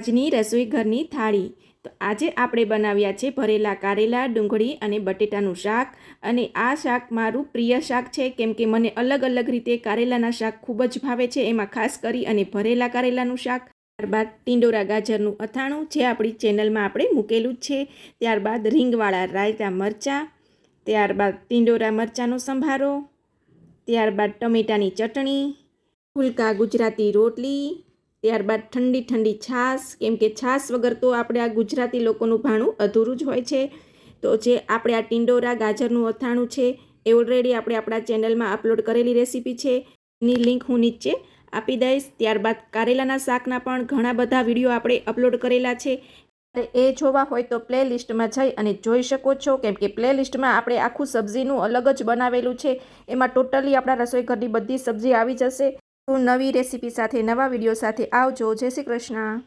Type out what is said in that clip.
આજની રસોઈ ઘરની થાળી. તો આજે આપણે બનાવ્યા છે ભરેલા કારેલા, ડુંગળી અને બટેટાનું શાક. અને આ શાક મારું પ્રિય શાક છે, કેમ કે મને અલગ અલગ રીતે કારેલાના શાક ખૂબ જ ભાવે છે. એમાં ખાસ કરી અને ભરેલા કારેલાનું શાક. ત્યારબાદ ટીંડોરા ગાજરનું અથાણું, જે આપણી ચેનલમાં આપણે મૂકેલું જ છે. ત્યારબાદ રીંગવાળા રાયતા મરચાં. ત્યારબાદ ટીંડોરા મરચાંનો સંભારો. ત્યારબાદ ટમેટાની ચટણી. ફુલકા ગુજરાતી રોટલી. ત્યારબાદ ઠંડી ઠંડી છાશ, કેમ કે છાશ વગર તો આપણે આ ગુજરાતી લોકોનું ભાણું અધૂરું જ હોય છે. તો જે આપણે આ ટિંડોરા ગાજરનું અથાણું છે, એ ઓલરેડી આપણે આપણા ચેનલમાં અપલોડ કરેલી રેસીપી છે. એની લિંક હું નીચે આપી દઈશ. ત્યારબાદ કારેલાના શાકના પણ ઘણા બધા વીડિયો આપણે અપલોડ કરેલા છે. એ જોવા હોય તો પ્લે લિસ્ટમાં જઈ અને જોઈ શકો છો. કેમ કે પ્લે લિસ્ટમાં આપણે આખું સબ્જીનું અલગ જ બનાવેલું છે. એમાં ટોટલી આપણા રસોઈ ઘરની બધી સબ્જી આવી જશે. નવી રેસીપી સાથે નવા વીડિયો સાથે આવજો. જય શ્રી કૃષ્ણ.